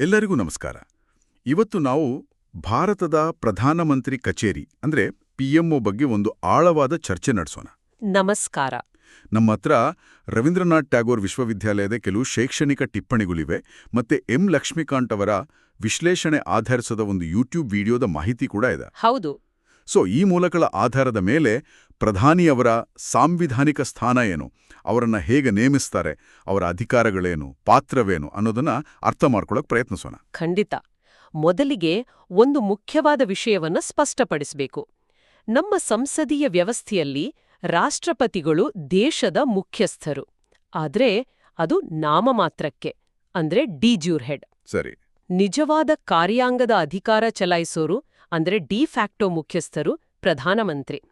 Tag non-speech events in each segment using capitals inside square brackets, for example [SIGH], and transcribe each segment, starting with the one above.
ಎಲ್ಲರಿಗೂ ನಮಸ್ಕಾರ. ಇವತ್ತು ನಾವು ಭಾರತದ ಪ್ರಧಾನಮಂತ್ರಿ ಕಚೇರಿ ಅಂದ್ರೆ ಪಿಎಂಒ ಬಗ್ಗೆ ಒಂದು ಆಳವಾದ ಚರ್ಚೆ ನಡೆಸೋಣ. ನಮಸ್ಕಾರ. ನಮ್ಮ ಹತ್ರ ರವೀಂದ್ರನಾಥ್ ಟ್ಯಾಗೋರ್ ವಿಶ್ವವಿದ್ಯಾಲಯದ ಕೆಲವು ಶೈಕ್ಷಣಿಕ ಟಿಪ್ಪಣಿಗಳಿವೆ ಮತ್ತೆ ಎಂ ಲಕ್ಷ್ಮೀಕಾಂತ್ ಅವರ ವಿಶ್ಲೇಷಣೆ ಆಧರಿಸಿದ ಒಂದು ಯೂಟ್ಯೂಬ್ ವಿಡಿಯೋದ ಮಾಹಿತಿ ಕೂಡ ಇದೆ. ಹೌದು. ಸೊ ಈ ಮೂಲಗಳ ಆಧಾರದ ಮೇಲೆ ಪ್ರಧಾನಿಯವರ ಸಾಂವಿಧಾನಿಕ ಸ್ಥಾನ ಏನು? ಅವರನ್ನು ಹೇಗೆ ನೇಮಿಸ್ತಾರೆ? ಅವರ ಅಧಿಕಾರಗಳೇನು? ಪಾತ್ರವೇನು? ಅನ್ನೋದನ್ನ ಅರ್ಥ ಮಾಡ್ಕೊಳ್ಳೋಕೆ ಪ್ರಯತ್ನಿಸೋಣ. ಖಂಡಿತ. ಮೊದಲಿಗೆ ಒಂದು ಮುಖ್ಯವಾದ ವಿಷಯವನ್ನ ಸ್ಪಷ್ಟಪಡಿಸಬೇಕು. ನಮ್ಮ ಸಂಸದೀಯ ವ್ಯವಸ್ಥೆಯಲ್ಲಿ ರಾಷ್ಟ್ರಪತಿಗಳು ದೇಶದ ಮುಖ್ಯಸ್ಥರು. ಆದ್ರೆ ಅದು ನಾಮಮಾತ್ರಕ್ಕೆ ಅಂದ್ರೆ ಡಿಜ್ಯೂರ್ ಹೆಡ್ ಸರಿ. ನಿಜವಾದ ಕಾರ್ಯಾಂಗದ ಅಧಿಕಾರ ಚಲಾಯಿಸೋರು ಅಂದ್ರೆ ಡಿ ಫ್ಯಾಕ್ಟೋ ಮುಖ್ಯಸ್ಥರು ಪ್ರಧಾನಮಂತ್ರಿ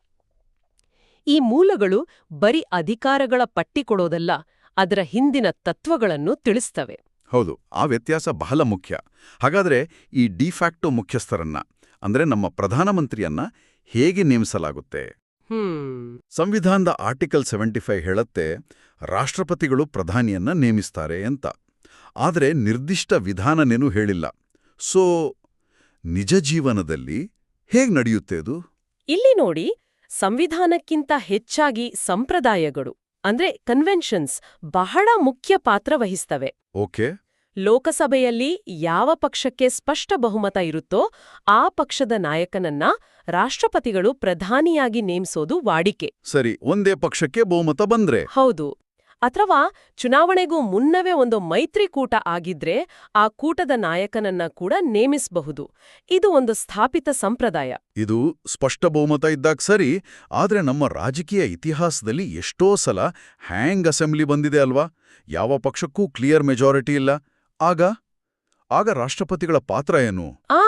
ಈ ಮೂಲಗಳು ಬರೀ ಅಧಿಕಾರಗಳ ಪಟ್ಟಿ ಕೊಡೋದಲ್ಲ ಅದರ ಹಿಂದಿನ ತತ್ವಗಳನ್ನು ತಿಳಿಸ್ತವೆ. ಹೌದು ಆ ವ್ಯತ್ಯಾಸ ಬಹಳ ಮುಖ್ಯ. ಹಾಗಾದ್ರೆ ಈ ಡಿಫ್ಯಾಕ್ಟೋ ಮುಖ್ಯಸ್ಥರನ್ನ ಅಂದ್ರೆ ನಮ್ಮ ಪ್ರಧಾನಮಂತ್ರಿಯನ್ನ ಹೇಗೆ ನೇಮಿಸಲಾಗುತ್ತೆ? ಸಂವಿಧಾನದ ಆರ್ಟಿಕಲ್ ಸೆವೆಂಟಿ ಫೈವ್ ಹೇಳತ್ತೆ ರಾಷ್ಟ್ರಪತಿಗಳು ಪ್ರಧಾನಿಯನ್ನ ನೇಮಿಸ್ತಾರೆ ಅಂತ. ಆದರೆ ನಿರ್ದಿಷ್ಟ ವಿಧಾನನೇನೂ ಹೇಳಿಲ್ಲ. ಸೊ ನಿಜ ಜೀವನದಲ್ಲಿ ಹೇಗ್ ನಡೆಯುತ್ತೆ ಅದು? ಇಲ್ಲಿ ನೋಡಿ ಸಂವಿಧಾನಕ್ಕಿಂತ ಹೆಚ್ಚಾಗಿ ಸಂಪ್ರದಾಯಗಳು ಅಂದ್ರೆ ಕನ್ವೆನ್ಷನ್ಸ್ ಬಹಳ ಮುಖ್ಯ ಪಾತ್ರ ವಹಿಸ್ತವೆ. ಓಕೆ. ಲೋಕಸಭೆಯಲ್ಲಿ ಯಾವ ಪಕ್ಷಕ್ಕೆ ಸ್ಪಷ್ಟ ಬಹುಮತ ಇರುತ್ತೋ ಆ ಪಕ್ಷದ ನಾಯಕನನ್ನ ರಾಷ್ಟ್ರಪತಿಗಳು ಪ್ರಧಾನಿಯಾಗಿ ನೇಮಿಸೋದು ವಾಡಿಕೆ. ಸರಿ ಒಂದೇ ಪಕ್ಷಕ್ಕೆ ಬಹುಮತ ಬಂದ್ರೆ? ಹೌದು. ಅಥವಾ ಚುನಾವಣೆಗೂ ಮುನ್ನವೇ ಒಂದು ಮೈತ್ರಿಕೂಟ ಆಗಿದ್ರೆ ಆ ಕೂಟದ ನಾಯಕನನ್ನ ಕೂಡ ನೇಮಿಸಬಹುದು. ಇದು ಒಂದು ಸ್ಥಾಪಿತ ಸಂಪ್ರದಾಯ. ಇದು ಸ್ಪಷ್ಟ ಬಹುಮತ ಇದ್ದಾಗ ಸರಿ ಆದ್ರೆ ನಮ್ಮ ರಾಜಕೀಯ ಇತಿಹಾಸದಲ್ಲಿ ಎಷ್ಟೋ ಸಲ ಹ್ಯಾಂಗ್ ಅಸೆಂಬ್ಲಿ ಬಂದಿದೆ ಅಲ್ವಾ? ಯಾವ ಪಕ್ಷಕ್ಕೂ ಕ್ಲಿಯರ್ ಮೆಜಾರಿಟಿ ಇಲ್ಲ. ಆಗ? ಆಗ ರಾಷ್ಟ್ರಪತಿಗಳ ಪಾತ್ರ ಏನು? ಆ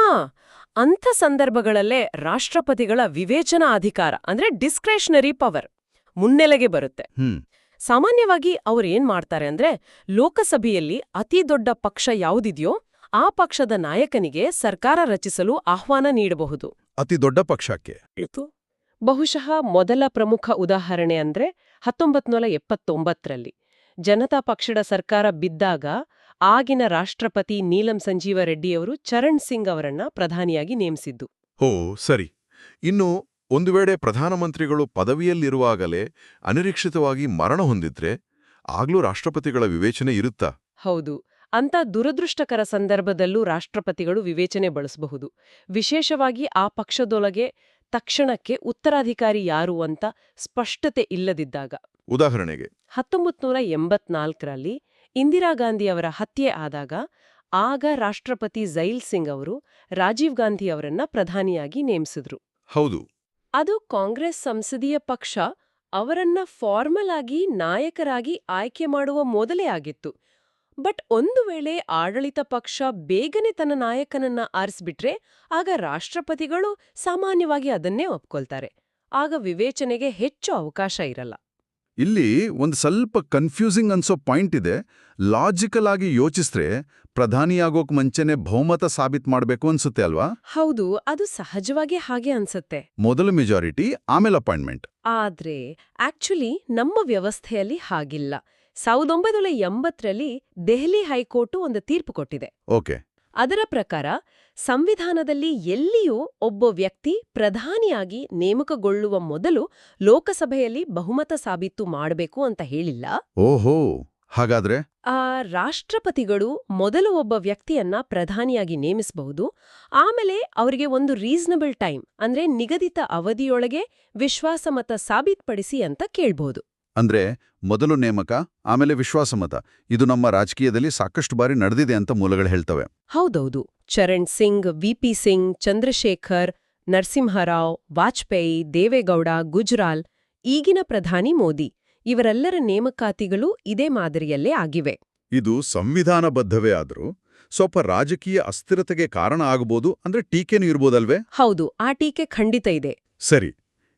ಅಂಥ ಸಂದರ್ಭಗಳಲ್ಲೇ ರಾಷ್ಟ್ರಪತಿಗಳ ವಿವೇಚನಾ ಅಧಿಕಾರ ಅಂದ್ರೆ ಡಿಸ್ಕ್ರೇಷನರಿ ಪವರ್ ಮುನ್ನೆಲೆಗೆ ಬರುತ್ತೆ. ಹ್ಮ್. ಸಾಮಾನ್ಯವಾಗಿ ಅವ್ರೇನ್ ಮಾಡ್ತಾರೆ ಅಂದ್ರೆ ಲೋಕಸಭೆಯಲ್ಲಿ ಅತಿ ದೊಡ್ಡ ಪಕ್ಷ ಯಾವುದಿದೆಯೋ ಆ ಪಕ್ಷದ ನಾಯಕನಿಗೆ ಸರ್ಕಾರ ರಚಿಸಲು ಆಹ್ವಾನ ನೀಡಬಹುದು. ಅತಿ ದೊಡ್ಡ ಪಕ್ಷಕ್ಕೆ. ಬಹುಶಃ ಮೊದಲ ಪ್ರಮುಖ ಉದಾಹರಣೆ ಅಂದ್ರೆ ಹತ್ತೊಂಬತ್ನೂರ ಎಪ್ಪತ್ತೊಂಬತ್ತರಲ್ಲಿ. ಜನತಾ ಪಕ್ಷದ ಸರ್ಕಾರ ಬಿದ್ದಾಗ ಆಗಿನ ರಾಷ್ಟ್ರಪತಿ ನೀಲಂ ಸಂಜೀವ ರೆಡ್ಡಿಯವರು ಚರಣ್ ಸಿಂಗ್ ಅವರನ್ನ ಪ್ರಧಾನಿಯಾಗಿ ನೇಮಿಸಿದ್ದು. ಹೋ ಸರಿ. ಇನ್ನು ಒಂದು ವೇಳೆ ಪ್ರಧಾನಮಂತ್ರಿಗಳು ಪದವಿಯಲ್ಲಿರುವಾಗಲೇ ಅನಿರೀಕ್ಷಿತವಾಗಿ ಮರಣ ಹೊಂದಿದ್ರೆ ಆಗ್ಲೂ ರಾಷ್ಟ್ರಪತಿಗಳ ವಿವೇಚನೆ ಇರುತ್ತಾ? ಹೌದು. ಅಂತ ದುರದೃಷ್ಟಕರ ಸಂದರ್ಭದಲ್ಲೂ ರಾಷ್ಟ್ರಪತಿಗಳು ವಿವೇಚನೆ ಬಳಸಬಹುದು. ವಿಶೇಷವಾಗಿ ಆ ಪಕ್ಷದೊಳಗೆ ತಕ್ಷಣಕ್ಕೆ ಉತ್ತರಾಧಿಕಾರಿ ಯಾರು ಅಂತ ಸ್ಪಷ್ಟತೆ ಇಲ್ಲದಿದ್ದಾಗ. ಉದಾಹರಣೆಗೆ. ಹತ್ತೊಂಬತ್ನೂರ ಎಂಬತ್ನಾಲ್ಕರಲ್ಲಿ ಇಂದಿರಾ ಗಾಂಧಿಯವರ ಹತ್ಯೆ ಆದಾಗ ಆಗ ರಾಷ್ಟ್ರಪತಿ ಜೈಲ್ ಸಿಂಗ್ ಅವರು ರಾಜೀವ್ ಗಾಂಧಿ ಅವರನ್ನ ಪ್ರಧಾನಿಯಾಗಿ ನೇಮಿಸಿದ್ರು. ಹೌದು. ಅದು ಕಾಂಗ್ರೆಸ್ ಸಂಸದೀಯ ಪಕ್ಷ ಅವರನ್ನ ಫಾರ್ಮಲ್ ಆಗಿ ನಾಯಕರಾಗಿ ಆಯ್ಕೆ ಮಾಡುವ ಮೊದಲೇ ಆಗಿತ್ತು. ಬಟ್ ಒಂದು ವೇಳೆ ಆಡಳಿತ ಪಕ್ಷ ಬೇಗನೆ ತನ್ನ ನಾಯಕನನ್ನ ಆರಿಸ್ಬಿಟ್ರೆ ಆಗ ರಾಷ್ಟ್ರಪತಿಗಳು ಸಾಮಾನ್ಯವಾಗಿ ಅದನ್ನೇ ಒಪ್ಕೊಳ್ತಾರೆ. ಆಗ ವಿವೇಚನೆಗೆ ಹೆಚ್ಚು ಅವಕಾಶ ಇರಲ್ಲ. ಇಲ್ಲಿ ಒಂದು ಸ್ವಲ್ಪ ಕನ್ಫ್ಯೂಸಿಂಗ್ ಅನ್ಸೋ ಪಾಯಿಂಟ್ ಇದೆ. ಲಾಜಿಕಲ್ ಆಗಿ ಯೋಚಿಸ್ರೆ ಪ್ರಧಾನಿಯಾಗೋಕ್ ಮುಂಚೆನೆ ಬಹುಮತ ಸಾಬೀತ್ ಮಾಡಬೇಕು ಅನ್ಸುತ್ತೆ ಅಲ್ವಾ? ಹೌದು ಅದು ಸಹಜವಾಗಿ ಹಾಗೆ ಅನ್ಸುತ್ತೆ. ಮೊದಲು ಮೆಜಾರಿಟಿ ಆಮೇಲೆ ಅಪಾಯಿಂಟ್ಮೆಂಟ್ ಆದ್ರೆ ಆಕ್ಚುಲಿ ನಮ್ಮ ವ್ಯವಸ್ಥೆಯಲ್ಲಿ ಹಾಗಿಲ್ಲ. ಸಾವಿರದ ಒಂಬೈನೂರ ಎಂಬತ್ತರಲ್ಲಿ ದೆಹಲಿ ಹೈಕೋರ್ಟು ಒಂದು ತೀರ್ಪು ಕೊಟ್ಟಿದೆ. ಓಕೆ. ಅದರ ಪ್ರಕಾರ ಸಂವಿಧಾನದಲ್ಲಿ ಎಲ್ಲಿಯೂ ಒಬ್ಬ ವ್ಯಕ್ತಿ ಪ್ರಧಾನಿಯಾಗಿ ನೇಮಕಗೊಳ್ಳುವ ಮೊದಲು ಲೋಕಸಭೆಯಲ್ಲಿ ಬಹುಮತ ಸಾಬೀತು ಮಾಡಬೇಕು ಅಂತ ಹೇಳಿಲ್ಲ. ಓಹೋ ಹಾಗಾದ್ರೆ? ಆ ರಾಷ್ಟ್ರಪತಿಗಳು ಮೊದಲು ಒಬ್ಬ ವ್ಯಕ್ತಿಯನ್ನ ಪ್ರಧಾನಿಯಾಗಿ ನೇಮಿಸಬಹುದು. ಆಮೇಲೆ ಅವರಿಗೆ ಒಂದು ರೀಸನಬಲ್ ಟೈಮ್ ಅಂದ್ರೆ ನಿಗದಿತ ಅವಧಿಯೊಳಗೆ ವಿಶ್ವಾಸಮತ ಸಾಬೀತ್ಪಡಿಸಿ ಅಂತ ಕೇಳ್ಬಹುದು ಅಂದ್ರೆ ಮೊದಲು ನೇಮಕ ಆಮೇಲೆ ವಿಶ್ವಾಸಮತ. ಇದು ನಮ್ಮ ರಾಜಕೀಯದಲ್ಲಿ ಸಾಕಷ್ಟು ಬಾರಿ ನಡೆದಿದೆ ಅಂತ ಮೂಲಗಳು ಹೇಳ್ತವೆ. ಹೌದೌದು. ಚರಣ್ ಸಿಂಗ್ ವಿಪಿ ಸಿಂಗ್ ಚಂದ್ರಶೇಖರ್ ನರಸಿಂಹರಾವ್ ವಾಜಪೇಯಿ ದೇವೇಗೌಡ ಗುಜ್ರಾಲ್ ಈಗಿನ ಪ್ರಧಾನಿ ಮೋದಿ ಇವರೆಲ್ಲರ ನೇಮಕಾತಿಗಳು ಇದೇ ಮಾದರಿಯಲ್ಲೇ ಆಗಿವೆ. ಇದು ಸಂವಿಧಾನಬದ್ಧವೇ ಆದರೂ ಸ್ವಲ್ಪ ರಾಜಕೀಯ ಅಸ್ಥಿರತೆಗೆ ಕಾರಣ ಆಗಬಹುದು ಅಂದ್ರೆ ಟೀಕೆನೂ ಇರ್ಬೋದಲ್ವೇ? ಹೌದು. ಆ ಟೀಕೆ ಖಂಡಿತ ಇದೆ. ಸರಿ.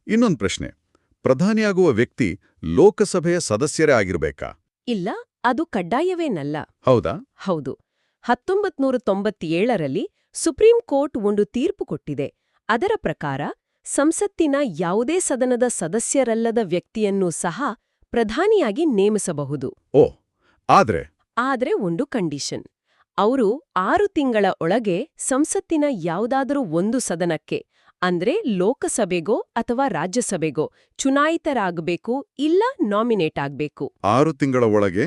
ಇನ್ನೊಂದು ಪ್ರಶ್ನೆ. ಪ್ರಧಾನಿಯಾಗುವ ವ್ಯಕ್ತಿ ಲೋಕಸಭೆಯ ಸದಸ್ಯರೇ ಆಗಿರಬೇಕಾ? ಇಲ್ಲ ಅದು ಕಡ್ಡಾಯವೇನಲ್ಲ ಹೌದಾ? ಹೌದು. ಹತ್ತೊಂಬತ್ನೂರ ತೊಂಬತ್ತೇಳರಲ್ಲಿ ಸುಪ್ರೀಂ ಕೋರ್ಟ್ ಒಂದು ತೀರ್ಪು ಕೊಟ್ಟಿದೆ. ಅದರ ಪ್ರಕಾರ ಸಂಸತ್ತಿನ ಯಾವುದೇ ಸದನದ ಸದಸ್ಯರಲ್ಲದ ವ್ಯಕ್ತಿಯನ್ನೂ ಸಹ ಪ್ರಧಾನಿಯಾಗಿ ನೇಮಿಸಬಹುದು. ಓ ಆದ್ರೆ? ಆದ್ರೆ ಒಂದು ಕಂಡೀಷನ್. ಅವರು ಆರು ತಿಂಗಳ ಒಳಗೆ ಸಂಸತ್ತಿನ ಯಾವುದಾದರೂ ಒಂದು ಸದನಕ್ಕೆ ಅಂದ್ರೆ ಲೋಕಸಭೆಗೋ ಅಥವಾ ರಾಜ್ಯಸಭೆಗೋ ಚುನಾಯಿತರಾಗಬೇಕು ಇಲ್ಲ ನಾಮಿನೇಟ್ ಆಗ್ಬೇಕು? ಆರು ತಿಂಗಳ ಒಳಗೆ?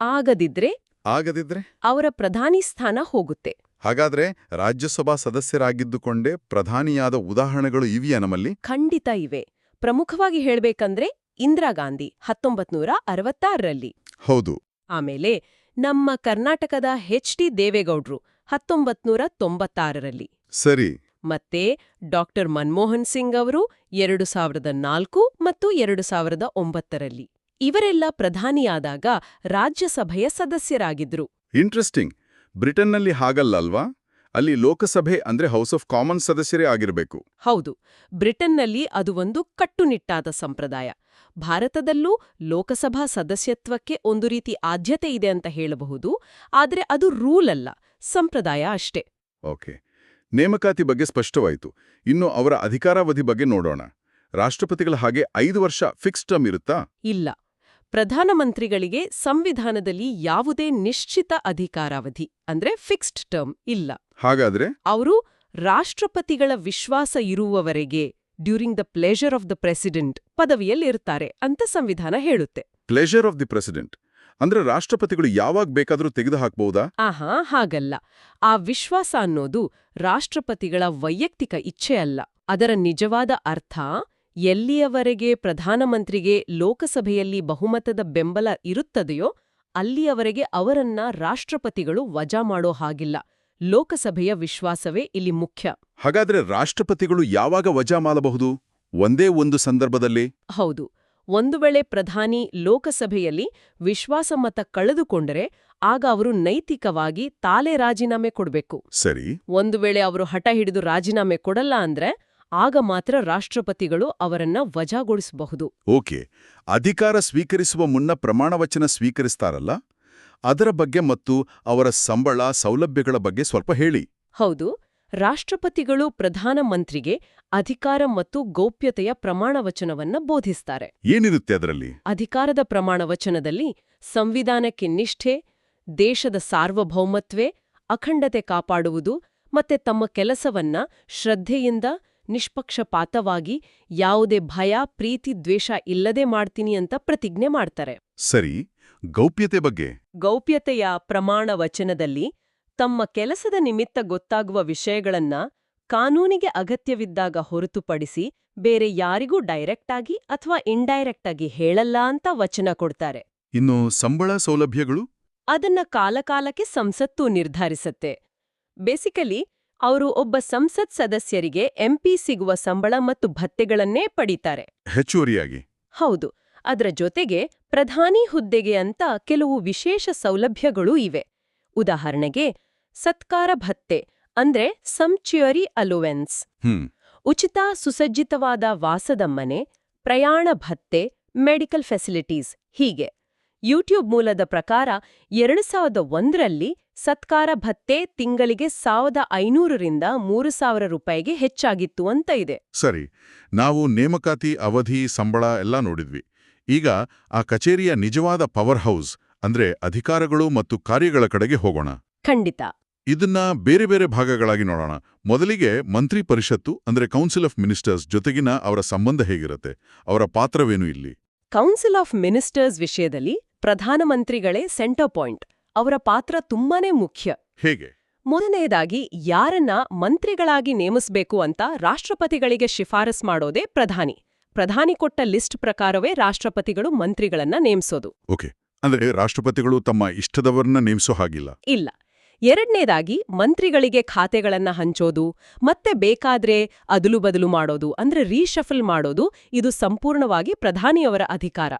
ಆಗದಿದ್ರೆ ಆಗದಿದ್ರೆ? ಅವರ ಪ್ರಧಾನಿ ಸ್ಥಾನ ಹೋಗುತ್ತೆ. ಹಾಗಾದ್ರೆ ರಾಜ್ಯಸಭಾ ಸದಸ್ಯರಾಗಿದ್ದುಕೊಂಡೇ ಪ್ರಧಾನಿಯಾದ ಉದಾಹರಣೆಗಳು ಇವೆಯಾ ನಮ್ಮಲ್ಲಿ? ಖಂಡಿತ ಇವೆ. ಪ್ರಮುಖವಾಗಿ ಹೇಳ್ಬೇಕಂದ್ರೆ ಇಂದಿರಾ ಗಾಂಧಿ ಹತ್ತೊಂಬತ್ನೂರ ಅರವತ್ತಾರರಲ್ಲಿ ಹೌದು. ಆಮೇಲೆ ನಮ್ಮ ಕರ್ನಾಟಕದ ಹೆಚ್ ಡಿ ದೇವೇಗೌಡ್ರು ಹತ್ತೊಂಬತ್ನೂರ ತೊಂಬತ್ತಾರರಲ್ಲಿ ಸರಿ. ಮತ್ತೆ ಡಾಕ್ಟರ್ ಮನ್ಮೋಹನ್ ಸಿಂಗ್ ಅವರು ಎರಡು ಸಾವಿರದ ನಾಲ್ಕು ಮತ್ತು ಎರಡು ಸಾವಿರದ ಒಂಬತ್ತರಲ್ಲಿ. ಇವರೆಲ್ಲ ಪ್ರಧಾನಿಯಾದಾಗ ರಾಜ್ಯಸಭೆಯ ಸದಸ್ಯರಾಗಿದ್ರು. ಇಂಟ್ರೆಸ್ಟಿಂಗ್ ಬ್ರಿಟನ್ನಲ್ಲಿ ಹಾಗಲ್ಲ ಅಲ್ವಾ ಅಲ್ಲಿ ಲೋಕಸಭೆ ಅಂದ್ರೆ ಹೌಸ್ ಆಫ್ ಕಾಮನ್ ಸದಸ್ಯರೇ ಆಗಿರಬೇಕು. ಹೌದು. ಬ್ರಿಟನ್ನಲ್ಲಿ ಅದು ಒಂದು ಕಟ್ಟುನಿಟ್ಟಾದ ಸಂಪ್ರದಾಯ. ಭಾರತದಲ್ಲೂ ಲೋಕಸಭಾ ಸದಸ್ಯತ್ವಕ್ಕೆ ಒಂದು ರೀತಿ ಆದ್ಯತೆ ಇದೆ ಅಂತ ಹೇಳಬಹುದು ಆದರೆ ಅದು ರೂಲ್ ಅಲ್ಲ ಸಂಪ್ರದಾಯ ಅಷ್ಟೇ. ಓಕೆ ನೇಮಕಾತಿ ಬಗ್ಗೆ ಸ್ಪಷ್ಟವಾಯಿತು. ಇನ್ನು ಅವರ ಅಧಿಕಾರಾವಧಿ ಬಗ್ಗೆ ನೋಡೋಣ. ರಾಷ್ಟ್ರಪತಿಗಳ ಹಾಗೆ ಐದು ವರ್ಷ ಫಿಕ್ಸ್ ಟರ್ಮ್ ಇರುತ್ತಾ? ಇಲ್ಲ. ಪ್ರಧಾನಮಂತ್ರಿಗಳಿಗೆ ಸಂವಿಧಾನದಲ್ಲಿ ಯಾವುದೇ ನಿಶ್ಚಿತ ಅಧಿಕಾರಾವಧಿ ಅಂದ್ರೆ ಫಿಕ್ಸ್ಡ್ ಟರ್ಮ್ ಇಲ್ಲ. ಹಾಗಾದ್ರೆ? ಅವರು ರಾಷ್ಟ್ರಪತಿಗಳ ವಿಶ್ವಾಸ ಇರುವವರೆಗೆ during the pleasure of the president ಪದವಿಯಲ್ಲಿರ್ತಾರೆ ಅಂತ ಸಂವಿಧಾನ ಹೇಳುತ್ತೆ. Pleasure of the president. ಅಂದ್ರೆ ರಾಷ್ಟ್ರಪತಿಗಳು ಯಾವಾಗ ಬೇಕಾದರೂ ತೆಗೆದುಹಾಕ್ಬಹುದಾ ಆಹಾ ಹಾಗಲ್ಲ. ಆ ವಿಶ್ವಾಸ ಅನ್ನೋದು ರಾಷ್ಟ್ರಪತಿಗಳ ವೈಯಕ್ತಿಕ ಇಚ್ಛೆ ಅಲ್ಲ. ಅದರ ನಿಜವಾದ ಅರ್ಥ ಎಲ್ಲಿಯವರೆಗೆ ಪ್ರಧಾನಮಂತ್ರಿಗೆ ಲೋಕಸಭೆಯಲ್ಲಿ ಬಹುಮತದ ಬೆಂಬಲ ಇರುತ್ತದೆಯೋ ಅಲ್ಲಿಯವರೆಗೆ ಅವರನ್ನ ರಾಷ್ಟ್ರಪತಿಗಳು ವಜಾ ಮಾಡೋ ಹಾಗಿಲ್ಲ. ಲೋಕಸಭೆಯ ವಿಶ್ವಾಸವೇ ಇಲ್ಲಿ ಮುಖ್ಯ. ಹಾಗಾದ್ರೆ ರಾಷ್ಟ್ರಪತಿಗಳು ಯಾವಾಗ ವಜಾ ಮಾಡಬಹುದು? ಒಂದೇ ಒಂದು ಸಂದರ್ಭದಲ್ಲಿ? ಹೌದು. ಒಂದು ವೇಳೆ ಪ್ರಧಾನಿ ಲೋಕಸಭೆಯಲ್ಲಿ ವಿಶ್ವಾಸಮತ ಕಳೆದುಕೊಂಡರೆ ಆಗ ಅವರು ನೈತಿಕವಾಗಿ ತಾಲೆ ರಾಜೀನಾಮೆ ಕೊಡಬೇಕು. ಸರಿ. ಒಂದು ವೇಳೆ ಅವರು ಹಠ ಹಿಡಿದು ರಾಜೀನಾಮೆ ಕೊಡಲ್ಲ ಅಂದ್ರೆ ಆಗ ಮಾತ್ರ ರಾಷ್ಟ್ರಪತಿಗಳು ಅವರನ್ನ ವಜಾಗೊಳಿಸಬಹುದು. ಓಕೆ. ಅಧಿಕಾರ ಸ್ವೀಕರಿಸುವ ಮುನ್ನ ಪ್ರಮಾಣವಚನ ಸ್ವೀಕರಿಸ್ತಾರಲ್ಲ? ಅದರ ಬಗ್ಗೆ ಮತ್ತು ಅವರ ಸಂಬಳ ಸೌಲಭ್ಯಗಳ ಬಗ್ಗೆ ಸ್ವಲ್ಪ ಹೇಳಿ. ಹೌದು. ರಾಷ್ಟ್ರಪತಿಗಳು ಪ್ರಧಾನಮಂತ್ರಿಗೆ ಅಧಿಕಾರ ಮತ್ತು ಗೌಪ್ಯತೆಯ ಪ್ರಮಾಣವಚನವನ್ನ ಬೋಧಿಸ್ತಾರೆ. ಏನಿರುತ್ತೆ ಅದರಲ್ಲಿ? ಅಧಿಕಾರದ ಪ್ರಮಾಣವಚನದಲ್ಲಿ ಸಂವಿಧಾನಕ್ಕೆ ನಿಷ್ಠೆ ದೇಶದ ಸಾರ್ವಭೌಮತ್ವೆ ಅಖಂಡತೆ ಕಾಪಾಡುವುದು ಮತ್ತೆ ತಮ್ಮ ಕೆಲಸವನ್ನ ಶ್ರದ್ಧೆಯಿಂದ ನಿಷ್ಪಕ್ಷಪಾತವಾಗಿ ಯಾವುದೇ ಭಯ ಪ್ರೀತಿ ದ್ವೇಷ ಇಲ್ಲದೆ ಮಾಡ್ತೀನಿ ಅಂತ ಪ್ರತಿಜ್ಞೆ ಮಾಡ್ತಾರೆ. ಸರಿ ಗೌಪ್ಯತೆ ಬಗ್ಗೆ? ಗೌಪ್ಯತೆಯ ಪ್ರಮಾಣ ವಚನದಲ್ಲಿ ತಮ್ಮ ಕೆಲಸದ ನಿಮಿತ್ತ ಗೊತ್ತಾಗುವ ವಿಷಯಗಳನ್ನ ಕಾನೂನಿಗೆ ಅಗತ್ಯವಿದ್ದಾಗ ಹೊರತುಪಡಿಸಿ ಬೇರೆ ಯಾರಿಗೂ ಡೈರೆಕ್ಟಾಗಿ ಅಥವಾ ಇಂಡೈರೆಕ್ಟಾಗಿ ಹೇಳಲ್ಲ ಅಂತ ವಚನ ಕೊಡ್ತಾರೆ. ಇನ್ನು ಸಂಬಳ ಸೌಲಭ್ಯಗಳು? ಅದನ್ನ ಕಾಲಕಾಲಕ್ಕೆ ಸಂಸತ್ತು ನಿರ್ಧರಿಸತ್ತೆ. ಬೇಸಿಕಲಿ ಅವರು ಒಬ್ಬ ಸಂಸತ್ ಸದಸ್ಯರಿಗೆ ಎಂಪಿ ಸಿಗುವ ಸಂಬಳ ಮತ್ತು ಭತ್ಯೆಗಳನ್ನೇ ಪಡೀತಾರೆ. ಹೆಚ್ಚುವರಿಯಾಗಿ. ಹೌದು ಅದರ ಜೊತೆಗೆ ಪ್ರಧಾನಿ ಹುದ್ದೆಗೆ ಅಂತ ಕೆಲವು ವಿಶೇಷ ಸೌಲಭ್ಯಗಳೂ ಇವೆ. ಉದಾಹರಣೆಗೆ ಸತ್ಕಾರ ಭತ್ತೆ ಅಂದ್ರೆ ಸಂಚ್ಯುಯರಿ ಅಲೋವೆನ್ಸ್. ಹ್ಮ್. ಉಚಿತ ಸುಸಜ್ಜಿತವಾದ ವಾಸದ ಮನೆ ಪ್ರಯಾಣ ಭತ್ತೆ ಮೆಡಿಕಲ್ ಫೆಸಿಲಿಟೀಸ್ ಹೀಗೆ. ಯೂಟ್ಯೂಬ್ ಮೂಲದ ಪ್ರಕಾರ ಎರಡು ಸಾವಿರದ ಒಂದರಲ್ಲಿ ಸತ್ಕಾರ ಭತ್ತೆ ತಿಂಗಳಿಗೆ ಸಾವಿರದ ಐನೂರರಿಂದ ಮೂರು ಸಾವಿರ ರೂಪಾಯಿಗೆ ಹೆಚ್ಚಾಗಿತ್ತು ಅಂತ ಇದೆ. ಸರಿ ನಾವು ನೇಮಕಾತಿ ಅವಧಿ ಸಂಬಳ ಎಲ್ಲ ನೋಡಿದ್ವಿ. ಈಗ ಆ ಕಚೇರಿಯ ನಿಜವಾದ ಪವರ್ ಹೌಸ್ ಅಂದ್ರೆ ಅಧಿಕಾರಗಳು ಮತ್ತು ಕಾರ್ಯಗಳ ಕಡೆಗೆ ಹೋಗೋಣ. ಖಂಡಿತ. ಇದನ್ನ ಬೇರೆ ಬೇರೆ ಭಾಗಗಳಾಗಿ ನೋಡೋಣ. ಮೊದಲಿಗೆ ಮಂತ್ರಿ ಪರಿಷತ್ತು ಅಂದ್ರೆ ಕೌನ್ಸಿಲ್ ಆಫ್ ಮಿನಿಸ್ಟರ್ಸ್ ಜೊತೆಗಿನ ಅವರ ಸಂಬಂಧ ಹೇಗಿರುತ್ತೆ? ಅವರ ಪಾತ್ರವೇನು ಇಲ್ಲಿ? ಕೌನ್ಸಿಲ್ ಆಫ್ ಮಿನಿಸ್ಟರ್ಸ್ ವಿಷಯದಲ್ಲಿ ಪ್ರಧಾನಮಂತ್ರಿಗಳೇ ಸೆಂಟರ್ ಪಾಯಿಂಟ್ ಅವರ ಪಾತ್ರ ತುಂಬಾನೇ ಮುಖ್ಯ. ಹೇಗೆ? ಮೊದಲನೆಯದಾಗಿ ಯಾರನ್ನ ಮಂತ್ರಿಗಳಾಗಿ ನೇಮಿಸಬೇಕು ಅಂತ ರಾಷ್ಟ್ರಪತಿಗಳಿಗೆ ಶಿಫಾರಸ್ ಮಾಡೋದೇ ಪ್ರಧಾನಿ. ಪ್ರಧಾನಿ ಕೊಟ್ಟ ಲಿಸ್ಟ್ ಪ್ರಕಾರವೇ ರಾಷ್ಟ್ರಪತಿಗಳು ಮಂತ್ರಿಗಳನ್ನ ನೇಮಿಸೋದು. ಓಕೆ. ಅಂದ್ರೆ ರಾಷ್ಟ್ರಪತಿಗಳು ತಮ್ಮ ಇಷ್ಟದವರನ್ನ ನೇಮಿಸೋ ಹಾಗಿಲ್ಲ? ಇಲ್ಲ. ಎರಡನೇದಾಗಿ ಮಂತ್ರಿಗಳಿಗೆ ಖಾತೆಗಳನ್ನ ಹಂಚೋದು ಮತ್ತೆ ಬೇಕಾದ್ರೆ ಅದಲು ಬದಲು ಮಾಡೋದು ಅಂದ್ರೆ ರೀಶಫಲ್ ಮಾಡೋದು ಇದು ಸಂಪೂರ್ಣವಾಗಿ ಪ್ರಧಾನಿಯವರ ಅಧಿಕಾರ.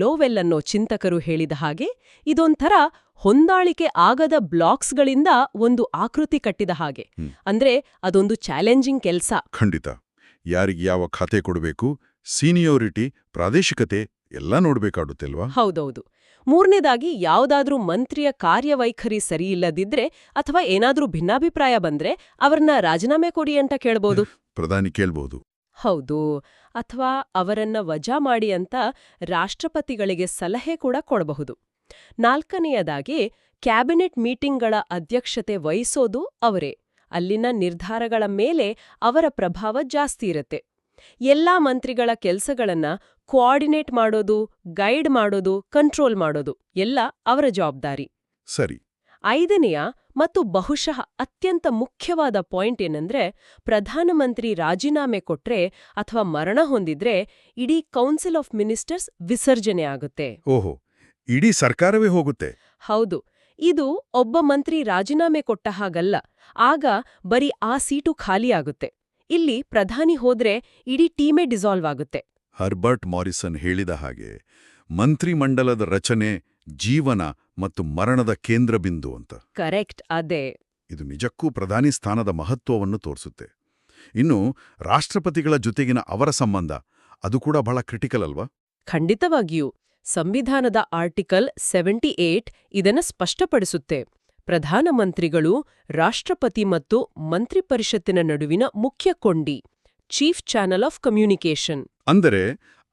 ಲೋವೆಲ್ ಅನ್ನೋ ಚಿಂತಕರು ಹೇಳಿದ ಹಾಗೆ ಇದೊಂಥರ ಹೊಂದಾಳಿಕೆ ಆಗದ ಬ್ಲಾಕ್ಸ್ಗಳಿಂದ ಒಂದು ಆಕೃತಿ ಕಟ್ಟಿದ ಹಾಗೆ. ಅಂದ್ರೆ ಅದೊಂದು ಚಾಲೆಂಜಿಂಗ್ ಕೆಲಸ. ಖಂಡಿತ. ಯಾರಿಗೆ ಯಾವ ಖಾತೆ ಕೊಡಬೇಕು ಸೀನಿಯೋರಿಟಿ ಪ್ರಾದೇಶಿಕತೆ ಎಲ್ಲ ನೋಡ್ಬೇಕಾಡುತ್ತಲ್ವಾ? ಹೌದೌದು. ಮೂರನೇದಾಗಿ ಯಾವುದಾದ್ರೂ ಮಂತ್ರಿಯ ಕಾರ್ಯವೈಖರಿ ಸರಿಯಿಲ್ಲದಿದ್ರೆ ಅಥವಾ ಏನಾದ್ರೂ ಭಿನ್ನಾಭಿಪ್ರಾಯ ಬಂದ್ರೆ ಅವರನ್ನ ರಾಜೀನಾಮೆ ಕೊಡಿ ಅಂತ ಕೇಳ್ಬೋದು. [LAUGHS] ಪ್ರಧಾನಿ ಕೇಳ್ಬೋದು. ಹೌದು. ಅಥವಾ ಅವರನ್ನ ವಜಾ ಮಾಡಿ ಅಂತ ರಾಷ್ಟ್ರಪತಿಗಳಿಗೆ ಸಲಹೆ ಕೂಡ ಕೊಡಬಹುದು. ನಾಲ್ಕನೆಯದಾಗಿ ಕ್ಯಾಬಿನೆಟ್ ಮೀಟಿಂಗ್ಗಳ ಅಧ್ಯಕ್ಷತೆ ವಹಿಸೋದು ಅವರೇ. ಅಲ್ಲಿನ ನಿರ್ಧಾರಗಳ ಮೇಲೆ ಅವರ ಪ್ರಭಾವ ಜಾಸ್ತಿ ಇರುತ್ತೆ. ಎಲ್ಲಾ ಮಂತ್ರಿಗಳ ಕೆಲ್ಸಗಳನ್ನ ಕೋಆರ್ಡಿನೇಟ್ ಮಾಡೋದು ಗೈಡ್ ಮಾಡೋದು ಕಂಟ್ರೋಲ್ ಮಾಡೋದು ಎಲ್ಲ ಅವರ ಜವಾಬ್ದಾರಿ. ಸರಿ. ಐದನೆಯ ಮತ್ತು ಬಹುಶಃ ಅತ್ಯಂತ ಮುಖ್ಯವಾದ ಪಾಯಿಂಟ್ ಏನಂದ್ರೆ ಪ್ರಧಾನಮಂತ್ರಿ ರಾಜೀನಾಮೆ ಕೊಟ್ರೆ ಅಥವಾ ಮರಣ ಹೊಂದಿದ್ರೆ ಇಡೀ ಕೌನ್ಸಿಲ್ ಆಫ್ ಮಿನಿಸ್ಟರ್ಸ್ ವಿಸರ್ಜನೆ ಆಗುತ್ತೆ. ಓಹೋ ಇಡೀ ಸರ್ಕಾರವೇ ಹೋಗುತ್ತೆ. ಹೌದು ಇದು ಒಬ್ಬ ಮಂತ್ರಿ ರಾಜೀನಾಮೆ ಕೊಟ್ಟ ಹಾಗಲ್ಲ ಆಗ ಬರೀ ಆ ಸೀಟು ಖಾಲಿಯಾಗುತ್ತೆ ಇಲ್ಲಿ ಪ್ರಧಾನಿ ಹೋದ್ರೆ ಇಡೀ ಟೀಮೇ ಡಿಸಾಲ್ವ್ ಆಗುತ್ತೆ. ಹರ್ಬರ್ಟ್ ಮಾರಿಸನ್ ಹೇಳಿದ ಹಾಗೆ ಮಂತ್ರಿಮಂಡಲದ ರಚನೆ ಜೀವನ ಮತ್ತು ಮರಣದ ಕೇಂದ್ರ ಬಿಂದು ಅಂತ. ಕರೆಕ್ಟ್ ಅದೇ. ಇದು ನಿಜಕ್ಕೂ ಪ್ರಧಾನಿ ಸ್ಥಾನದ ಮಹತ್ವವನ್ನು ತೋರಿಸುತ್ತೆ. ಇನ್ನು ರಾಷ್ಟ್ರಪತಿಗಳ ಜೊತೆಗಿನ ಅವರ ಸಂಬಂಧ ಅದು ಕೂಡ ಬಹಳ ಕ್ರಿಟಿಕಲ್ ಅಲ್ವಾ? ಖಂಡಿತವಾಗಿಯೂ. ಸಂವಿಧಾನದ ಆರ್ಟಿಕಲ್ ಸೆವೆಂಟಿ ಏಟ್ ಇದನ್ನ ಸ್ಪಷ್ಟಪಡಿಸುತ್ತೆ. ಪ್ರಧಾನಮಂತ್ರಿಗಳು ರಾಷ್ಟ್ರಪತಿ ಮತ್ತು ಮಂತ್ರಿಪರಿಷತ್ತಿನ ನಡುವಿನ ಮುಖ್ಯ ಕೊಂಡಿ ಚೀಫ್ ಚಾನಲ್ ಆಫ್ ಕಮ್ಯುನಿಕೇಷನ್. ಅಂದರೆ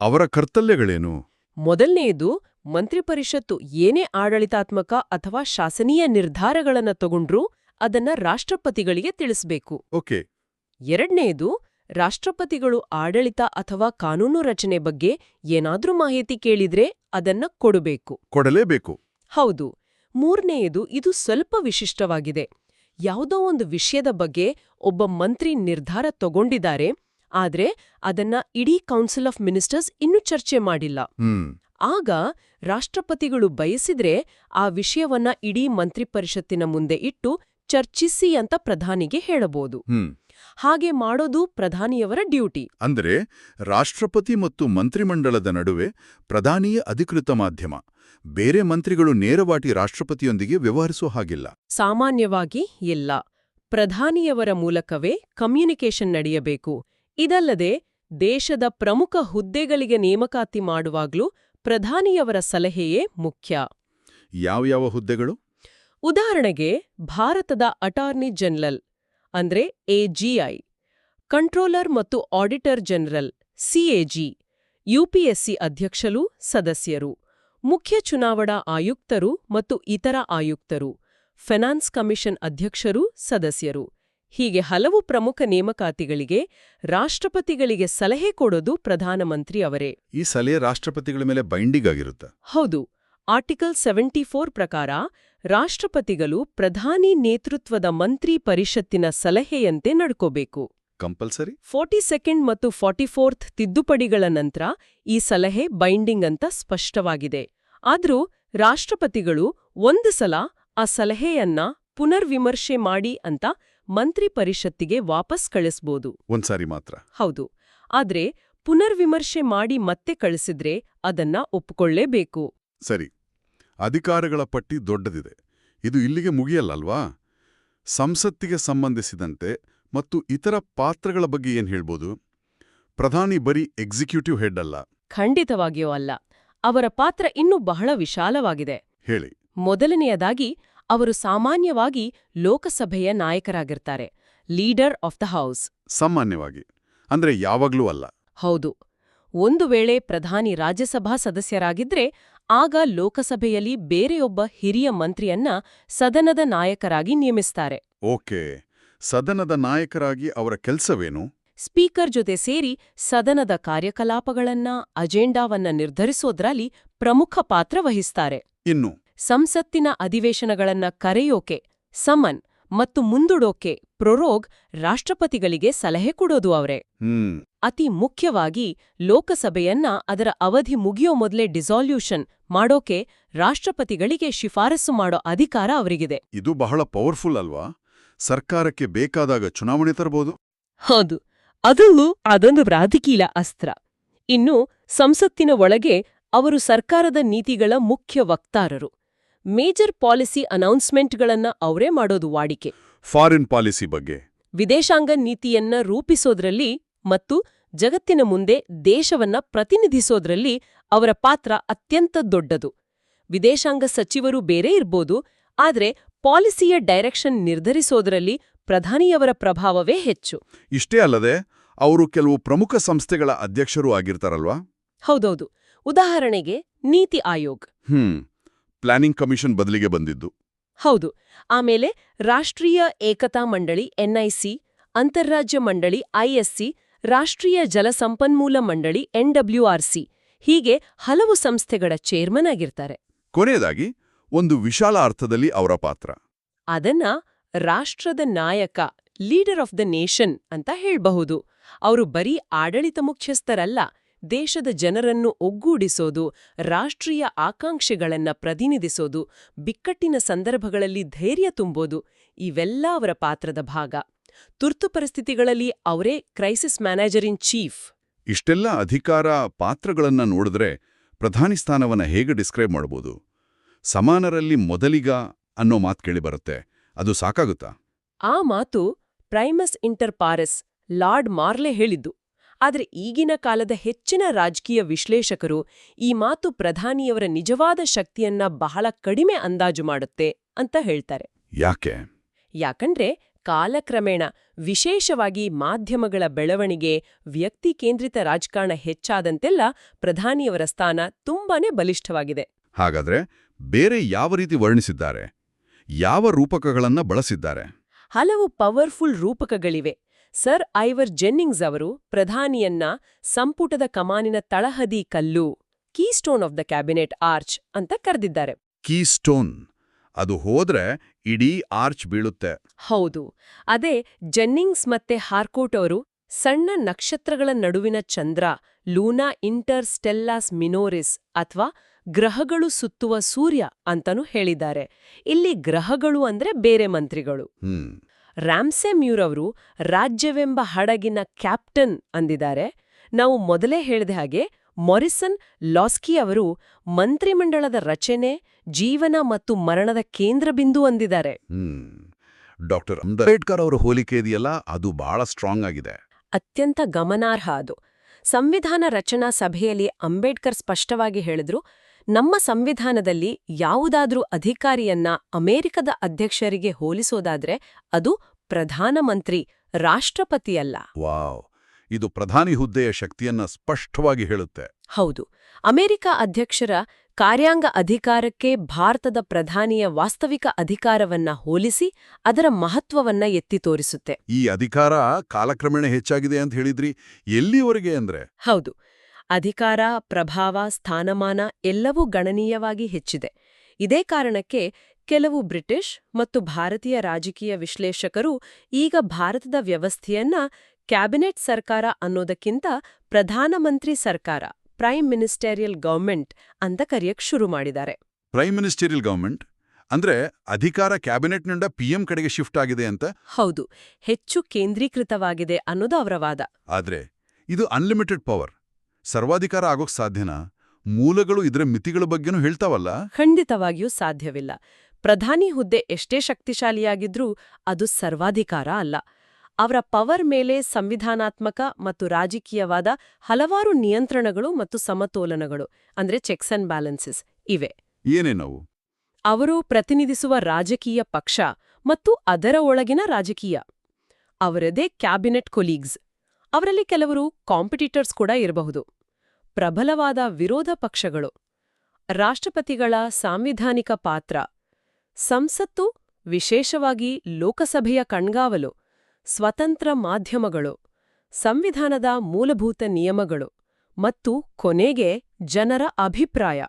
ಅವರ ಕರ್ತವ್ಯಗಳೇನು? ಮೊದಲನೆಯದು ಮಂತ್ರಿಪರಿಷತ್ತು ಏನೇ ಆಡಳಿತಾತ್ಮಕ ಅಥವಾ ಶಾಸನೀಯ ನಿರ್ಧಾರಗಳನ್ನ ತಗೊಂಡ್ರೂ ಅದನ್ನ ರಾಷ್ಟ್ರಪತಿಗಳಿಗೆ ತಿಳಿಸಬೇಕು. ಓಕೆ. ಎರಡನೆಯದು ರಾಷ್ಟ್ರಪತಿಗಳು ಆಡಳಿತ ಅಥವಾ ಕಾನೂನು ರಚನೆ ಬಗ್ಗೆ ಏನಾದ್ರೂ ಮಾಹಿತಿ ಕೇಳಿದ್ರೆ ಅದನ್ನ ಕೊಡಬೇಕು. ಕೊಡಲೇಬೇಕು. ಹೌದು. ಮೂರನೆಯದು ಇದು ಸ್ವಲ್ಪ ವಿಶಿಷ್ಟವಾಗಿದೆ. ಯಾವುದೋ ಒಂದು ವಿಷಯದ ಬಗ್ಗೆ ಒಬ್ಬ ಮಂತ್ರಿ ನಿರ್ಧಾರ ತಗೊಂಡಿದ್ದಾರೆ ಆದ್ರೆ ಅದನ್ನ ಇಡೀ ಕೌನ್ಸಿಲ್ ಆಫ್ ಮಿನಿಸ್ಟರ್ಸ್ ಇನ್ನೂ ಚರ್ಚೆ ಮಾಡಿಲ್ಲ. ಆಗ ರಾಷ್ಟ್ರಪತಿಗಳು ಬಯಸಿದ್ರೆ ಆ ವಿಷಯವನ್ನ ಇಡೀ ಮಂತ್ರಿಪರಿಷತ್ತಿನ ಮುಂದೆ ಇಟ್ಟು ಚರ್ಚಿಸಿ ಅಂತ ಪ್ರಧಾನಿಗೆ ಹೇಳಬಹುದು ಹಾಗೆ ಮಾಡೋದು ಪ್ರಧಾನಿಯವರ ಡ್ಯೂಟಿ. ಅಂದರೆ ರಾಷ್ಟ್ರಪತಿ ಮತ್ತು ಮಂತ್ರಿಮಂಡಲದ ನಡುವೆ ಪ್ರಧಾನಿಯ ಅಧಿಕೃತ ಮಾಧ್ಯಮ. ಬೇರೆ ಮಂತ್ರಿಗಳು ನೇರವಾಗಿ ರಾಷ್ಟ್ರಪತಿಯೊಂದಿಗೆ ವ್ಯವಹರಿಸೋ ಹಾಗಿಲ್ಲ. ಸಾಮಾನ್ಯವಾಗಿ ಇಲ್ಲ. ಪ್ರಧಾನಿಯವರ ಮೂಲಕವೇ ಕಮ್ಯುನಿಕೇಷನ್ ನಡೆಯಬೇಕು. ಇದಲ್ಲದೆ ದೇಶದ ಪ್ರಮುಖ ಹುದ್ದೆಗಳಿಗೆ ನೇಮಕಾತಿ ಮಾಡುವಾಗ್ಲೂ ಪ್ರಧಾನಿಯವರ ಸಲಹೆಯೇ ಮುಖ್ಯ. ಯಾವ್ಯಾವ ಹುದ್ದೆಗಳು? ಉದಾಹರಣೆಗೆ ಭಾರತದ ಅಟಾರ್ನಿ ಜನರಲ್ ಅಂದ್ರೆ ಎಜಿಐ ಕಂಟ್ರೋಲರ್ ಮತ್ತು ಆಡಿಟರ್ ಜನರಲ್ ಸಿಎಜಿ ಯುಪಿಎಸ್ಸಿ ಅಧ್ಯಕ್ಷರು ಸದಸ್ಯರು ಮುಖ್ಯ ಚುನಾವಣಾ ಆಯುಕ್ತರು ಮತ್ತು ಇತರ ಆಯುಕ್ತರು ಫೆನಾನ್ಸ್ ಕಮಿಷನ್ ಅಧ್ಯಕ್ಷರು ಸದಸ್ಯರು. ಹೀಗೆ ಹಲವು ಪ್ರಮುಖ ನೇಮಕಾತಿಗಳಿಗೆ ರಾಷ್ಟ್ರಪತಿಗಳಿಗೆ ಸಲಹೆ ಕೊಡೋದು ಪ್ರಧಾನಮಂತ್ರಿ ಅವರೇ. ಈ ಸಲಹೆ ರಾಷ್ಟ್ರಪತಿಗಳ ಮೇಲೆ ಬೈಂಡಿಂಗ್ ಆಗಿರುತ್ತಾ. ಹೌದು ಆರ್ಟಿಕಲ್ ಸೆವೆಂಟಿ ಫೋರ್ ಪ್ರಕಾರ ರಾಷ್ಟ್ರಪತಿಗಳು ಪ್ರಧಾನಿ ನೇತೃತ್ವದ ಮಂತ್ರಿ ಪರಿಷತ್ತಿನ ಸಲಹೆಯಂತೆ ನಡ್ಕೋಬೇಕು. ಕಂಪಲ್ಸರಿ ಫೋರ್ಟಿ ಸೆಕೆಂಡ್ ಮತ್ತು ಫಾರ್ಟಿ ಫೋರ್ತ್ ತಿದ್ದುಪಡಿಗಳ ನಂತರ ಈ ಸಲಹೆ ಬೈಂಡಿಂಗ್ ಅಂತ ಸ್ಪಷ್ಟವಾಗಿದೆ. ಆದ್ರೂ ರಾಷ್ಟ್ರಪತಿಗಳು ಒಂದು ಸಲ ಆ ಸಲಹೆಯನ್ನ ಪುನರ್ವಿಮರ್ಶೆ ಮಾಡಿ ಅಂತ ಮಂತ್ರಿ ಪರಿಷತ್ತಿಗೆ ವಾಪಸ್ ಕಳಿಸ್ಬೋದು. ಒಂದ್ಸಾರಿ ಮಾತ್ರ. ಹೌದು. ಆದ್ರೆ ಪುನರ್ವಿಮರ್ಶೆ ಮಾಡಿ ಮತ್ತೆ ಕಳಿಸಿದ್ರೆ ಅದನ್ನ ಒಪ್ಪಿಕೊಳ್ಳೇಬೇಕು ಸರಿ. ಅಧಿಕಾರಗಳ ಪಟ್ಟಿ ದೊಡ್ಡದಿದೆ. ಇದು ಇಲ್ಲಿಗೆ ಮುಗಿಯಲ್ಲಲ್ವಾ? ಸಂಸತ್ತಿಗೆ ಸಂಬಂಧಿಸಿದಂತೆ ಮತ್ತು ಇತರ ಪಾತ್ರಗಳ ಬಗ್ಗೆ ಏನ್ ಹೇಳ್ಬೋದು? ಪ್ರಧಾನಿ ಬರೀ ಎಕ್ಸಿಕ್ಯೂಟಿವ್ ಹೆಡ್ ಅಲ್ಲ. ಖಂಡಿತವಾಗಿಯೂ ಅಲ್ಲ. ಅವರ ಪಾತ್ರ ಇನ್ನೂ ಬಹಳ ವಿಶಾಲವಾಗಿದೆ. ಹೇಳಿ. ಮೊದಲನೆಯದಾಗಿ ಅವರು ಸಾಮಾನ್ಯವಾಗಿ ಲೋಕಸಭೆಯ ನಾಯಕರಾಗಿರ್ತಾರೆ. Leader of the house. ಸಾಮಾನ್ಯವಾಗಿ. ಅಂದ್ರೆ ಯಾವಾಗ್ಲೂ ಅಲ್ಲ. ಹೌದು. ಒಂದು ವೇಳೆ ಪ್ರಧಾನಿ ರಾಜ್ಯಸಭಾ ಸದಸ್ಯರಾಗಿದ್ರೆ ಆಗ ಲೋಕಸಭೆಯಲ್ಲಿ ಬೇರೆಯೊಬ್ಬ ಹಿರಿಯ ಮಂತ್ರಿಯನ್ನ ಸದನದ ನಾಯಕರಾಗಿ ನೇಮಿಸ್ತಾರೆ. ಓಕೆ. ಸದನದ ನಾಯಕರಾಗಿ ಅವರ ಕೆಲಸವೇನು? ಸ್ಪೀಕರ್ ಜೊತೆ ಸೇರಿ ಸದನದ ಕಾರ್ಯಕಲಾಪಗಳನ್ನ ಅಜೆಂಡಾವನ್ನ ನಿರ್ಧರಿಸೋದ್ರಲ್ಲಿ ಪ್ರಮುಖ ಪಾತ್ರ ವಹಿಸ್ತಾರೆ. ಇನ್ನು? ಸಂಸತ್ತಿನ ಅಧಿವೇಶನಗಳನ್ನ ಕರೆಯೋಕೆ ಸಮನ್ ಮತ್ತು ಮುಂದೂಡೋಕೆ ಪ್ರೊರೋಗ್ ರಾಷ್ಟ್ರಪತಿಗಳಿಗೆ ಸಲಹೆ ಕೊಡೋದು ಅವರೇ. ಅತಿ ಮುಖ್ಯವಾಗಿ ಲೋಕಸಭೆಯನ್ನ ಅದರ ಅವಧಿ ಮುಗಿಯೋ ಮೊದಲೇ ಡಿಸಾಲ್ಯೂಷನ್ ಮಾಡೋಕೆ ರಾಷ್ಟ್ರಪತಿಗಳಿಗೆ ಶಿಫಾರಸು ಮಾಡೋ ಅಧಿಕಾರ ಅವರಿಗಿದೆ. ಇದು ಬಹಳ ಪವರ್ಫುಲ್ ಅಲ್ವಾ? ಸರ್ಕಾರಕ್ಕೆ ಬೇಕಾದಾಗ ಚುನಾವಣೆ ತರಬಹುದು ಹೌದು. ಅದು ಅದೊಂದು ಪ್ರಾಧಿಕೀಲ ಅಸ್ತ್ರ. ಇನ್ನು ಸಂಸತ್ತಿನ ಒಳಗೆ ಅವರು ಸರ್ಕಾರದ ನೀತಿಗಳ ಮುಖ್ಯ ವಕ್ತಾರರು. ಮೇಜರ್ ಪಾಲಿಸಿ ಅನೌನ್ಸ್ಮೆಂಟ್ಗಳನ್ನ ಅವರೇ ಮಾಡೋದು ವಾಡಿಕೆ. ಫಾರಿನ್ ಪಾಲಿಸಿ ಬಗ್ಗೆ. ವಿದೇಶಾಂಗ ನೀತಿಯನ್ನ ರೂಪಿಸೋದ್ರಲ್ಲಿ ಮತ್ತು ಜಗತ್ತಿನ ಮುಂದೆ ದೇಶವನ್ನ ಪ್ರತಿನಿಧಿಸೋದ್ರಲ್ಲಿ ಅವರ ಪಾತ್ರ ಅತ್ಯಂತ ದೊಡ್ಡದು. ವಿದೇಶಾಂಗ ಸಚಿವರು ಬೇರೆ ಇರ್ಬೋದು ಆದ್ರೆ ಪಾಲಿಸಿಯ ಡೈರೆಕ್ಷನ್ ನಿರ್ಧರಿಸೋದ್ರಲ್ಲಿ ಪ್ರಧಾನಿಯವರ ಪ್ರಭಾವವೇ ಹೆಚ್ಚು. ಇಷ್ಟೇ ಅಲ್ಲದೆ ಅವರು ಕೆಲವು ಪ್ರಮುಖ ಸಂಸ್ಥೆಗಳ ಅಧ್ಯಕ್ಷರೂ ಆಗಿರ್ತಾರಲ್ವಾ? ಹೌದೌದು. ಉದಾಹರಣೆಗೆ ನೀತಿ ಆಯೋಗ್. ಹ್ಮ್ ಪ್ಲಾನಿಂಗ್ ಕಮಿಷನ್ ಬದಲಿಗೆ ಬಂದಿದ್ದು. ಹೌದು. ಆಮೇಲೆ ರಾಷ್ಟ್ರೀಯ ಏಕತಾ ಮಂಡಳಿ ಎನ್ಐಸಿ ಅಂತಾರಾಜ್ಯ ಮಂಡಳಿ ಐಎಸ್ಸಿ ರಾಷ್ಟ್ರೀಯ ಜಲಸಂಪನ್ಮೂಲ ಮಂಡಳಿ ಎನ್ಡಬ್ಲ್ಯೂಆರ್ಸಿ ಹೀಗೆ ಹಲವು ಸಂಸ್ಥೆಗಳ ಚೇರ್ಮನ್ ಆಗಿರ್ತಾರೆ. ಕೊನೆಯದಾಗಿ ಒಂದು ವಿಶಾಲ ಅರ್ಥದಲ್ಲಿ ಅವರ ಪಾತ್ರ. ಅದನ್ನ ರಾಷ್ಟ್ರದ ನಾಯಕ ಲೀಡರ್ ಆಫ್ ದ ನೇಷನ್ ಅಂತ ಹೇಳ್ಬಹುದು. ಅವರು ಬರೀ ಆಡಳಿತ ಮುಖ್ಯಸ್ಥರಲ್ಲ ದೇಶದ ಜನರನ್ನು ಒಗ್ಗೂಡಿಸೋದು ರಾಷ್ಟ್ರೀಯ ಆಕಾಂಕ್ಷೆಗಳನ್ನ ಪ್ರತಿನಿಧಿಸೋದು ಬಿಕ್ಕಟ್ಟಿನ ಸಂದರ್ಭಗಳಲ್ಲಿ ಧೈರ್ಯ ತುಂಬೋದು ಇವೆಲ್ಲ ಅವರ ಪಾತ್ರದ ಭಾಗ. ತುರ್ತು ಪರಿಸ್ಥಿತಿಗಳಲ್ಲಿ ಅವರೇ ಕ್ರೈಸಿಸ್ ಮ್ಯಾನೇಜರ್ ಇನ್ ಚೀಫ್. ಇಷ್ಟೆಲ್ಲ ಅಧಿಕಾರ ಪಾತ್ರಗಳನ್ನ ನೋಡಿದ್ರೆ ಪ್ರಧಾನಿ ಸ್ಥಾನವನ್ನ ಹೇಗೆ ಡಿಸ್ಕ್ರೈಬ್ ಮಾಡಬಹುದು ಸಮಾನರಲ್ಲಿ ಮೊದಲಿಗ ಅನ್ನೋ ಮಾತು ಕೇಳಿಬರುತ್ತೆ ಅದು ಸಾಕಾಗುತ್ತಾ? ಆ ಮಾತು primus inter pares Lord Morley ಹೇಳಿದ್ದು. ಆದರೆ ಈಗಿನ ಕಾಲದ ಹೆಚ್ಚಿನ ರಾಜಕೀಯ ವಿಶ್ಲೇಷಕರು ಈ ಮಾತು ಪ್ರಧಾನಿಯವರ ನಿಜವಾದ ಶಕ್ತಿಯನ್ನ ಬಹಳ ಕಡಿಮೆ ಅಂದಾಜು ಮಾಡುತ್ತೆ ಅಂತ ಹೇಳ್ತಾರೆ. ಯಾಕೆ? ಯಾಕಂದ್ರೆ ಕಾಲಕ್ರಮೇಣ ವಿಶೇಷವಾಗಿ ಮಾಧ್ಯಮಗಳ ಬೆಳವಣಿಗೆ ವ್ಯಕ್ತಿ ಕೇಂದ್ರಿತ ರಾಜಕಾರಣ ಹೆಚ್ಚಾದಂತೆಲ್ಲ ಪ್ರಧಾನಿಯವರ ಸ್ಥಾನ ತುಂಬಾನೇ ಬಲಿಷ್ಠವಾಗಿದೆ. ಹಾಗಾದ್ರೆ ಬೇರೆ ಯಾವ ರೀತಿ ವರ್ಣಿಸಿದ್ದಾರೆ? ಯಾವ ರೂಪಕಗಳನ್ನ ಬಳಸಿದ್ದಾರೆ? ಹಲವು ಪವರ್ಫುಲ್ ರೂಪಕಗಳಿವೆ. ಸರ್ ಐವರ್ ಜೆನ್ನಿಂಗ್ಸ್ ಅವರು ಪ್ರಧಾನಿಯನ್ನ ಸಂಪುಟದ ಕಮಾನಿನ ತಳಹದಿ ಕಲ್ಲು keystone of the cabinet arch ಅಂತ ಕರೆದಿದ್ದಾರೆ. ಕೀಸ್ಟೋನ್. ಅದು ಹೋದ್ರೆ ಇಡೀ ಆರ್ಚ್ ಬೀಳುತ್ತೆ. ಹೌದು. ಅದೇ ಜೆನ್ನಿಂಗ್ಸ್ ಮತ್ತೆ ಹಾರ್ಕೋಟ್ ಅವರು ಸಣ್ಣ ನಕ್ಷತ್ರಗಳ ನಡುವಿನ ಚಂದ್ರ ಲೂನಾ ಇಂಟರ್ ಸ್ಟೆಲ್ಲಾಸ್ ಮಿನೋರಿಸ್ ಅಥವಾ ಗ್ರಹಗಳು ಸುತ್ತುವ ಸೂರ್ಯ ಅಂತನೂ ಹೇಳಿದ್ದಾರೆ. ಇಲ್ಲಿ ಗ್ರಹಗಳು ಅಂದ್ರೆ ಬೇರೆ ಮಂತ್ರಿಗಳು. ಹ್ಮ್. ರ್ಯಾಮ್ಸೆ ಮ್ಯೂರ್ ಅವರು ರಾಜ್ಯವೆಂಬ ಹಡಗಿನ ಕ್ಯಾಪ್ಟನ್ ಅಂದಿದ್ದಾರೆ. ನಾವು ಮೊದಲೇ ಹೇಳಿದ ಹಾಗೆ ಮೊರಿಸನ್ ಲಾಸ್ಕಿ ಅವರು ಮಂತ್ರಿಮಂಡಲದ ರಚನೆ ಜೀವನ ಮತ್ತು ಮರಣದ ಕೇಂದ್ರಬಿಂದು ಅಂದಿದ್ದಾರೆ. ಡಾಕ್ಟರ್ ಅಂಬೇಡ್ಕರ್ ಅವರ ಹೋಲಿಕೆ ಇದೆಯಲ್ಲ ಅದು ಬಹಳ ಸ್ಟ್ರಾಂಗ್ ಆಗಿದೆ. ಅತ್ಯಂತ ಗಮನಾರ್ಹ ಅದು. ಸಂವಿಧಾನ ರಚನಾ ಸಭೆಯಲ್ಲಿ ಅಂಬೇಡ್ಕರ್ ಸ್ಪಷ್ಟವಾಗಿ ಹೇಳಿದ್ರು ನಮ್ಮ ಸಂವಿಧಾನದಲ್ಲಿ ಯಾವುದಾದ್ರೂ ಅಧಿಕಾರಿಯನ್ನ ಅಮೆರಿಕದ ಅಧ್ಯಕ್ಷರಿಗೆ ಹೋಲಿಸೋದಾದ್ರೆ ಅದು ಪ್ರಧಾನಮಂತ್ರಿ ರಾಷ್ಟ್ರಪತಿಯಲ್ಲ. ವಾವ್. ಇದು ಪ್ರಧಾನಿ ಹುದ್ದೆಯ ಶಕ್ತಿಯನ್ನ ಸ್ಪಷ್ಟವಾಗಿ ಹೇಳುತ್ತೆ. ಹೌದು. ಅಮೆರಿಕ ಅಧ್ಯಕ್ಷರ ಕಾರ್ಯಾಂಗ ಅಧಿಕಾರಕ್ಕೆ ಭಾರತದ ಪ್ರಧಾನಿಯ ವಾಸ್ತವಿಕ ಅಧಿಕಾರವನ್ನ ಹೋಲಿಸಿ ಅದರ ಮಹತ್ವವನ್ನ ಎತ್ತಿ ತೋರಿಸುತ್ತೆ. ಈ ಅಧಿಕಾರ ಕಾಲಕ್ರಮೇಣ ಹೆಚ್ಚಾಗಿದೆ ಅಂತ ಹೇಳಿದ್ರಿ. ಎಲ್ಲಿವರೆಗೆ ಅಂದ್ರೆ? ಹೌದು. ಅಧಿಕಾರ ಪ್ರಭಾವ ಸ್ಥಾನಮಾನ ಎಲ್ಲವೂ ಗಣನೀಯವಾಗಿ ಹೆಚ್ಚಿದೆ. ಇದೇ ಕಾರಣಕ್ಕೆ ಕೆಲವು ಬ್ರಿಟಿಷ್ ಮತ್ತು ಭಾರತೀಯ ರಾಜಕೀಯ ವಿಶ್ಲೇಷಕರು ಈಗ ಭಾರತದ ವ್ಯವಸ್ಥೆಯನ್ನ ಕ್ಯಾಬಿನೆಟ್ ಸರ್ಕಾರ ಅನ್ನೋದಕ್ಕಿಂತ ಪ್ರಧಾನಮಂತ್ರಿ ಸರ್ಕಾರ ಪ್ರೈಮ್ ಮಿನಿಸ್ಟೇರಿಯಲ್ ಗವರ್ಮೆಂಟ್ ಅಂತ ಕರೆಯಕ್ ಶುರು ಮಾಡಿದ್ದಾರೆ. ಪ್ರೈಮ್ ಮಿನಿಸ್ಟೇರಿಯಲ್ ಗವರ್ಮೆಂಟ್ ಅಂದ್ರೆ ಅಧಿಕಾರ ಕ್ಯಾಬಿನೆಟ್ನಿಂದ ಪಿಎಂ ಕಡೆಗೆ ಶಿಫ್ಟ್ ಆಗಿದೆ ಅಂತ? ಹೌದು ಹೆಚ್ಚು ಕೇಂದ್ರೀಕೃತವಾಗಿದೆ ಅನ್ನೋದು ಅವರ ವಾದ. ಆದ್ರೆ ಇದು ಅನ್ಲಿಮಿಟೆಡ್ ಪವರ್ ಸರ್ವಾಧಿಕಾರ ಆಗೋಕ್ ಸಾಧ್ಯನಾ? ಮೂಲಗಳು ಇದರ ಮಿತಿಗಳ ಬಗ್ಗೆನೂ ಹೇಳ್ತಾವಲ್ಲ? ಖಂಡಿತವಾಗಿಯೂ ಸಾಧ್ಯವಿಲ್ಲ. ಪ್ರಧಾನಿ ಹುದ್ದೆ ಎಷ್ಟೇ ಶಕ್ತಿಶಾಲಿಯಾಗಿದ್ರೂ ಅದು ಸರ್ವಾಧಿಕಾರ ಅಲ್ಲ. ಅವರ ಪವರ್ ಮೇಲೆ ಸಂವಿಧಾನಾತ್ಮಕ ಮತ್ತು ರಾಜಕೀಯವಾದ ಹಲವಾರು ನಿಯಂತ್ರಣಗಳು ಮತ್ತು ಸಮತೋಲನಗಳು ಅಂದ್ರೆ ಚೆಕ್ಸ್ ಅಂಡ್ ಬ್ಯಾಲೆನ್ಸಸ್ ಇವೆ. ಏನೇನವು? ಅವರು ಪ್ರತಿನಿಧಿಸುವ ರಾಜಕೀಯ ಪಕ್ಷ ಮತ್ತು ಅದರ ಒಳಗಿನ ರಾಜಕೀಯ. ಅವರದೇ ಕ್ಯಾಬಿನೆಟ್ ಕೊಲೀಗ್ಸ್ ಅವರಲ್ಲಿ ಕೆಲವರು ಕಾಂಪಿಟಿಟರ್ಸ್ ಕೂಡ ಇರಬಹುದು. ಪ್ರಬಲವಾದ ವಿರೋಧ ಪಕ್ಷಗಳು. ರಾಷ್ಟ್ರಪತಿಗಳ ಸಾಂವಿಧಾನಿಕ ಪಾತ್ರ. ಸಂಸತ್ತು ವಿಶೇಷವಾಗಿ ಲೋಕಸಭೆಯ ಕಣ್ಗಾವಲು. ಸ್ವತಂತ್ರ ಮಾಧ್ಯಮಗಳು ಸಂವಿಧಾನದ ಮೂಲಭೂತ ನಿಯಮಗಳು ಮತ್ತು ಕೊನೆಗೆ ಜನರ ಅಭಿಪ್ರಾಯ.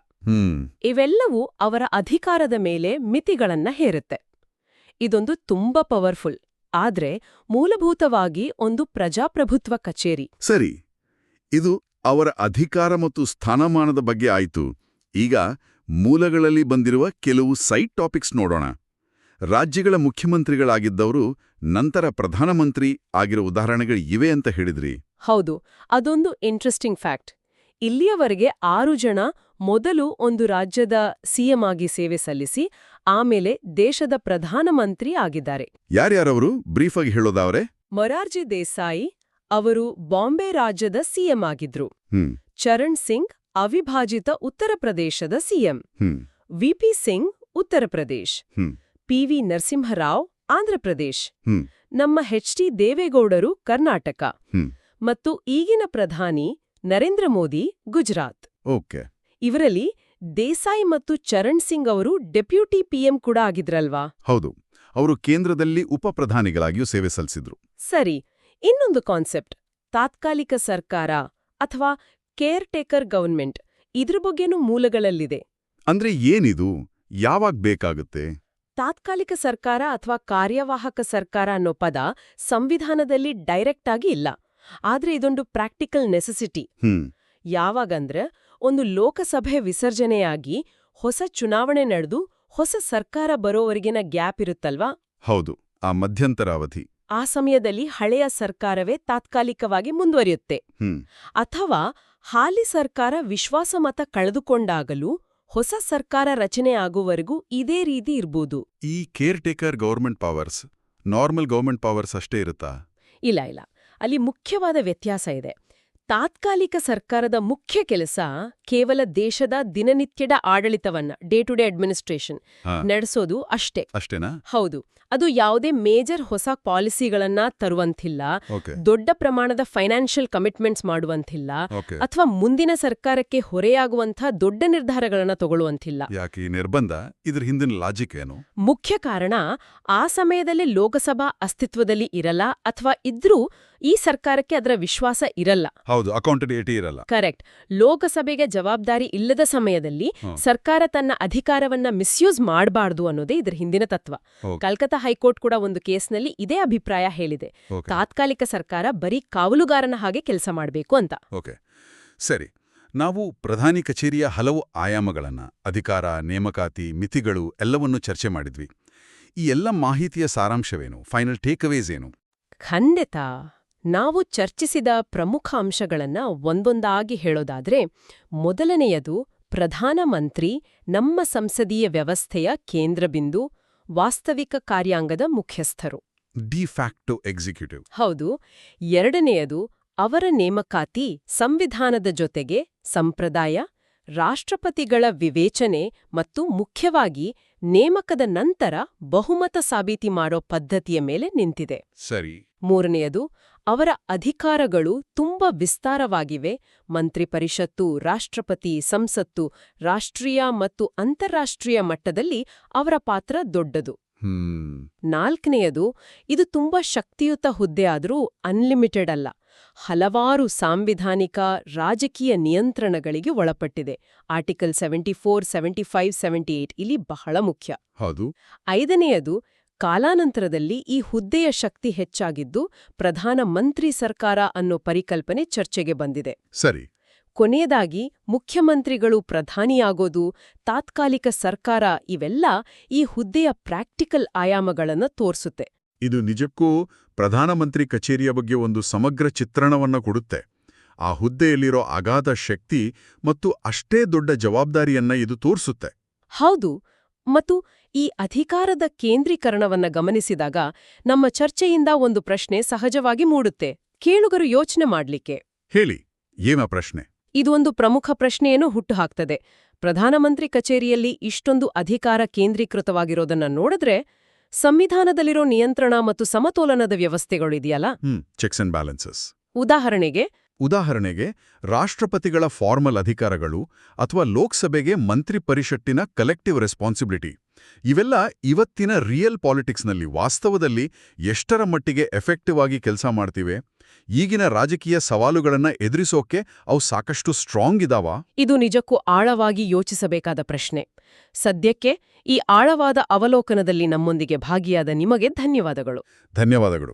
ಇವೆಲ್ಲವೂ ಅವರ ಅಧಿಕಾರದ ಮೇಲೆ ಮಿತಿಗಳನ್ನ ಹೇರುತ್ತೆ. ಇದೊಂದು ತುಂಬಾ ಪವರ್ಫುಲ್ ಆದ್ರೆ ಮೂಲಭೂತವಾಗಿ ಒಂದು ಪ್ರಜಾಪ್ರಭುತ್ವ ಕಚೇರಿ. ಸರಿ ಇದು ಅವರ ಅಧಿಕಾರ ಮತ್ತು ಸ್ಥಾನಮಾನದ ಬಗ್ಗೆ ಆಯಿತು. ಈಗ ಮೂಲಗಳಲ್ಲಿ ಬಂದಿರುವ ಕೆಲವು ಸೈಟ್ ಟಾಪಿಕ್ಸ್ ನೋಡೋಣ. ರಾಜ್ಯಗಳ ಮುಖ್ಯಮಂತ್ರಿಗಳಾಗಿದ್ದವರು ನಂತರ ಪ್ರಧಾನಮಂತ್ರಿ ಆಗಿರೋ ಉದಾಹರಣೆಗಳು ಇವೆ ಅಂತ ಹೇಳಿದ್ರಿ. ಹೌದು ಅದೊಂದು ಇಂಟ್ರೆಸ್ಟಿಂಗ್ ಫ್ಯಾಕ್ಟ್ ಇಲ್ಲಿಯವರೆಗೆ ಆರು ಜನ ಮೊದಲು ಒಂದು ರಾಜ್ಯದ ಸಿಎಂ ಆಗಿ ಸೇವೆ ಸಲ್ಲಿಸಿ ಆಮೇಲೆ ದೇಶದ ಪ್ರಧಾನಮಂತ್ರಿ ಆಗಿದ್ದಾರೆ. ಯಾರ್ಯಾರವರು? ಬ್ರೀಫಾಗಿ ಹೇಳೋದಾವ್ರೆ? ಮೊರಾರ್ಜಿ ದೇಸಾಯಿ ಅವರು ಬಾಂಬೆ ರಾಜ್ಯದ ಸಿಎಂ ಆಗಿದ್ರು. ಚರಣ್ ಸಿಂಗ್ ಅವಿಭಾಜಿತ ಉತ್ತರ ಪ್ರದೇಶದ CM V P Singh Uttar Pradesh. P P V Narasimha Rao Andhra Pradesh. ನಮ್ಮ ಹೆಚ್ ಡಿ ದೇವೇಗೌಡರು ಕರ್ನಾಟಕ. ಮತ್ತು ಈಗಿನ ಪ್ರಧಾನಿ ನರೇಂದ್ರ ಮೋದಿ ಗುಜರಾತ್. ಓಕೆ. ಇವರಲ್ಲಿ ದೇಸಾಯಿ ಮತ್ತು ಚರಣ್ ಸಿಂಗ್ ಅವರು ಡೆಪ್ಯೂಟಿ ಪಿಎಂ ಕೂಡ ಆಗಿದ್ರಲ್ವಾ? ಹೌದು. ಅವರು ಕೇಂದ್ರದಲ್ಲಿ ಉಪಪ್ರಧಾನಿಗಳಾಗಿಯೂ ಸೇವೆ ಸಲ್ಲಿಸಿದ್ರು. ಸರಿ. ಇನ್ನೊಂದು ಕಾನ್ಸೆಪ್ಟ್. ತಾತ್ಕಾಲಿಕ ಸರ್ಕಾರ ಅಥವಾ ಕೇರ್ ಟೇಕರ್ ಗವರ್ಮೆಂಟ್ ಇದ್ರ ಬಗ್ಗೆನೂ ಮೂಲಗಳಲ್ಲಿದೆ. ಅಂದ್ರೆ ಏನಿದು? ಯಾವಾಗ ಬೇಕಾಗುತ್ತೆ? ತಾತ್ಕಾಲಿಕ ಸರ್ಕಾರ ಅಥವಾ ಕಾರ್ಯವಾಹಕ ಸರ್ಕಾರ ಅನ್ನೋ ಪದ ಸಂವಿಧಾನದಲ್ಲಿ ಡೈರೆಕ್ಟ್ ಆಗಿ ಇಲ್ಲ. ಆದ್ರೆ ಇದೊಂದು ಪ್ರಾಕ್ಟಿಕಲ್ ನೆಸೆಸಿಟಿ ಯಾವಾಗಂದ್ರೆ ಒಂದು ಲೋಕಸಭೆ ವಿಸರ್ಜನೆಯಾಗಿ ಹೊಸ ಚುನಾವಣೆ ನಡೆದು ಹೊಸ ಸರ್ಕಾರ ಬರೋವರೆಗಿನ ಗ್ಯಾಪ್ ಇರುತ್ತಲ್ವಾ? ಹೌದು ಆ ಮಧ್ಯಂತರ ಅವಧಿ ಆ ಸಮಯದಲ್ಲಿ ಹಳೆಯ ಸರ್ಕಾರವೇ ತಾತ್ಕಾಲಿಕವಾಗಿ ಮುಂದುವರಿಯುತ್ತೆ. ಅಥವಾ ಹಾಲಿ ಸರ್ಕಾರ ವಿಶ್ವಾಸಮತ ಕಳೆದುಕೊಂಡಾಗಲೂ ಹೊಸ ಸರ್ಕಾರ ರಚನೆ ಆಗುವವರೆಗೂ ಇದೇ ರೀತಿ ಇರ್ಬೋದು. ಈ caretaker government powers normal government powers ಅಷ್ಟೇ ಇರುತ್ತಾ? ಇಲ್ಲ ಇಲ್ಲ. ಅಲ್ಲಿ ಮುಖ್ಯವಾದ ವ್ಯತ್ಯಾಸ ಇದೆ. ತಾತ್ಕಾಲಿಕ ಸರ್ಕಾರದ ಮುಖ್ಯ ಕೆಲಸ ಕೇವಲ ದೇಶದ ದಿನನಿತ್ಯದ ಆಡಳಿತವನ್ನ ಡೇ ಟು ಡೇ ಅಡ್ಮಿನಿಸ್ಟ್ರೇಷನ್ ನಡೆಸೋದು ಅಷ್ಟೇ. ಅಷ್ಟೇನಾ? ಹೌದು. ಅದು ಯಾವುದೇ ಮೇಜರ್ ಹೊಸ ಪಾಲಿಸಿಗಳನ್ನ ತರುವಂತಿಲ್ಲ ದೊಡ್ಡ ಪ್ರಮಾಣದ ಫೈನಾನ್ಷಿಯಲ್ ಕಮಿಟ್ಮೆಂಟ್ಸ್ ಮಾಡುವಂತಿಲ್ಲ ಅಥವಾ ಮುಂದಿನ ಸರ್ಕಾರಕ್ಕೆ ಹೊರೆಯಾಗುವಂತಹ ದೊಡ್ಡ ನಿರ್ಧಾರಗಳನ್ನ ತಗೊಳ್ಳುವಂತಿಲ್ಲ. ಯಾಕೆ ಈ ನಿರ್ಬಂಧ? ಇದ್ರ ಹಿಂದಿನ ಲಾಜಿಕ್ ಏನು? ಮುಖ್ಯ ಕಾರಣ ಆ ಸಮಯದಲ್ಲಿ ಲೋಕಸಭಾ ಅಸ್ತಿತ್ವದಲ್ಲಿ ಇರಲ್ಲ ಅಥವಾ ಇದ್ರೂ ಈ ಸರ್ಕಾರಕ್ಕೆ ಅದರ ವಿಶ್ವಾಸ ಇರಲ್ಲ. ಹೌದು ಅಕೌಂಟಬಿಲಿಟಿ ಇರಲ್ಲ. ಕರೆಕ್ಟ್ ಲೋಕಸಭೆಗೆ ಜವಾಬ್ದಾರಿ ಇಲ್ಲದ ಸಮಯದಲ್ಲಿ ಸರ್ಕಾರ ತನ್ನ ಅಧಿಕಾರವನ್ನ ಮಿಸ್ಯೂಸ್ ಮಾಡಬಾರ್ದು ಅನ್ನೋದೇ ಇದರ ಹಿಂದಿನ ತತ್ವ. ಕಲ್ಕತ್ತಾ ಹೈಕೋರ್ಟ್ ಕೂಡ ಒಂದು ಕೇಸ್ನಲ್ಲಿ ಇದೇ ಅಭಿಪ್ರಾಯ ಹೇಳಿದೆ. ತಾತ್ಕಾಲಿಕ ಸರ್ಕಾರ ಬರೀ ಕಾವಲುಗಾರನ ಹಾಗೆ ಕೆಲಸ ಮಾಡಬೇಕು ಅಂತ. ಓಕೆ. ಸರಿ. ನಾವು ಪ್ರಧಾನಿ ಕಚೇರಿಯ ಹಲವು ಆಯಾಮಗಳನ್ನ ಅಧಿಕಾರ ನೇಮಕಾತಿ ಮಿತಿಗಳು ಎಲ್ಲವನ್ನೂ ಚರ್ಚೆ ಮಾಡಿದ್ವಿ. ಈ ಎಲ್ಲ ಮಾಹಿತಿಯ ಸಾರಾಂಶವೇನು? ಫೈನಲ್ ಟೇಕ್ಅವೇಸ್ ಏನು? ಖಂಡಿತ. ನಾವು ಚರ್ಚಿಸಿದ ಪ್ರಮುಖ ಅಂಶಗಳನ್ನ ಒಂದೊಂದಾಗಿ ಹೇಳೋದಾದ್ರೆ ಮೊದಲನೆಯದು ಪ್ರಧಾನಮಂತ್ರಿ ನಮ್ಮ ಸಂಸದೀಯ ವ್ಯವಸ್ಥೆಯ ಕೇಂದ್ರಬಿಂದು ವಾಸ್ತವಿಕ ಕಾರ್ಯಾಂಗದ ಮುಖ್ಯಸ್ಥರು. De facto executive. ಹೌದು. ಎರಡನೆಯದು ಅವರ ನೇಮಕಾತಿ ಸಂವಿಧಾನದ ಜೊತೆಗೆ ಸಂಪ್ರದಾಯ ರಾಷ್ಟ್ರಪತಿಗಳ ವಿವೇಚನೆ ಮತ್ತು ಮುಖ್ಯವಾಗಿ ನೇಮಕದ ನಂತರ ಬಹುಮತ ಸಾಬೀತಿ ಮಾಡೋ ಪದ್ಧತಿಯ ಮೇಲೆ ನಿಂತಿದೆ. ಸರಿ. ಮೂರನೆಯದು ಅವರ ಅಧಿಕಾರಗಳು ತುಂಬ ವಿಸ್ತಾರವಾಗಿವೆ. ಮಂತ್ರಿ ಪರಿಷತ್ತು ರಾಷ್ಟ್ರಪತಿ ಸಂಸತ್ತು ರಾಷ್ಟ್ರೀಯ ಮತ್ತು ಅಂತಾರಾಷ್ಟ್ರೀಯ ಮಟ್ಟದಲ್ಲಿ ಅವರ ಪಾತ್ರ ದೊಡ್ಡದು. ಹ್ಮ್. ನಾಲ್ಕನೆಯದು ಇದು ತುಂಬಾ ಶಕ್ತಿಯುತ ಹುದ್ದೆ ಆದರೂ ಅನ್ಲಿಮಿಟೆಡ್ ಅಲ್ಲ. ಹಲವಾರು ಸಾಂವಿಧಾನಿಕ ರಾಜಕೀಯ ನಿಯಂತ್ರಣಗಳಿಗೆ ಒಳಪಟ್ಟಿದೆ. Article seventy four seventy five seventy eight ಇಲ್ಲಿ ಬಹಳ ಮುಖ್ಯ. ಹೌದು. ಐದನೆಯದು ಕಾಲಾನಂತರದಲ್ಲಿ ಈ ಹುದ್ದೆಯ ಶಕ್ತಿ ಹೆಚ್ಚಾಗಿದ್ದು ಪ್ರಧಾನ ಮಂತ್ರಿ ಸರ್ಕಾರ ಅನ್ನೋ ಪರಿಕಲ್ಪನೆ ಚರ್ಚೆಗೆ ಬಂದಿದೆ. ಸರಿ. ಕೊನೆಯದಾಗಿ ಮುಖ್ಯಮಂತ್ರಿಗಳು ಪ್ರಧಾನಿಯಾಗೋದು ತಾತ್ಕಾಲಿಕ ಸರ್ಕಾರ ಇವೆಲ್ಲ ಈ ಹುದ್ದೆಯ ಪ್ರಾಕ್ಟಿಕಲ್ ಆಯಾಮಗಳನ್ನು ತೋರಿಸುತ್ತೆ. ಇದು ನಿಜಕ್ಕೂ ಪ್ರಧಾನಮಂತ್ರಿ ಕಚೇರಿಯ ಬಗ್ಗೆ ಒಂದು ಸಮಗ್ರ ಚಿತ್ರಣವನ್ನ ಕೊಡುತ್ತೆ. ಆ ಹುದ್ದೆಯಲ್ಲಿರೋ ಅಗಾಧ ಶಕ್ತಿ ಮತ್ತು ಅಷ್ಟೇ ದೊಡ್ಡ ಜವಾಬ್ದಾರಿಯನ್ನ ಇದು ತೋರಿಸುತ್ತೆ. ಹೌದು. ಮತ್ತು ಈ ಅಧಿಕಾರದ ಕೇಂದ್ರೀಕರಣವನ್ನ ಗಮನಿಸಿದಾಗ ನಮ್ಮ ಚರ್ಚೆಯಿಂದ ಒಂದು ಪ್ರಶ್ನೆ ಸಹಜವಾಗಿ ಮೂಡುತ್ತೆ. ಕೇಳುಗರು ಯೋಚನೆ ಮಾಡ್ಲಿಕ್ಕೆ. ಹೇಳಿ ಏನ ಪ್ರಶ್ನೆ? ಇದು ಒಂದು ಪ್ರಮುಖ ಪ್ರಶ್ನೆಯನ್ನು ಹುಟ್ಟುಹಾಕ್ತದೆ. ಪ್ರಧಾನಮಂತ್ರಿ ಕಚೇರಿಯಲ್ಲಿ ಇಷ್ಟೊಂದು ಅಧಿಕಾರ ಕೇಂದ್ರೀಕೃತವಾಗಿರೋದನ್ನ ನೋಡಿದ್ರೆ ಸಂವಿಧಾನದಲ್ಲಿರೋ ನಿಯಂತ್ರಣ ಮತ್ತು ಸಮತೋಲನದ ವ್ಯವಸ್ಥೆಗಳು ಇದೆಯಲ್ಲ? Checks and balances. ಉದಾಹರಣೆಗೆ ಉದಾಹರಣೆಗೆ ರಾಷ್ಟ್ರಪತಿಗಳ ಫಾರ್ಮಲ್ ಅಧಿಕಾರಗಳು ಅಥವಾ ಲೋಕಸಭೆಗೆ ಮಂತ್ರಿ ಪರಿಷತ್ತಿನ ಕಲೆಕ್ಟಿವ್ ರೆಸ್ಪಾನ್ಸಿಬಿಲಿಟಿ ಇವೆಲ್ಲ ಇವತ್ತಿನ ರಿಯಲ್ ಪಾಲಿಟಿಕ್ಸ್ನಲ್ಲಿ ವಾಸ್ತವದಲ್ಲಿ ಎಷ್ಟರ ಮಟ್ಟಿಗೆ ಎಫೆಕ್ಟಿವ್ ಆಗಿ ಕೆಲಸ ಮಾಡ್ತಿವೆ? ಈಗಿನ ರಾಜಕೀಯ ಸವಾಲುಗಳನ್ನ ಎದುರಿಸೋಕೆ ಅವು ಸಾಕಷ್ಟು ಸ್ಟ್ರಾಂಗ್ ಇದಾವ? ಇದು ನಿಜಕ್ಕೂ ಆಳವಾಗಿ ಯೋಚಿಸಬೇಕಾದ ಪ್ರಶ್ನೆ. ಸದ್ಯಕ್ಕೆ ಈ ಆಳವಾದ ಅವಲೋಕನದಲ್ಲಿ ನಮ್ಮೊಂದಿಗೆ ಭಾಗಿಯಾದ ನಿಮಗೆ ಧನ್ಯವಾದಗಳು. ಧನ್ಯವಾದಗಳು.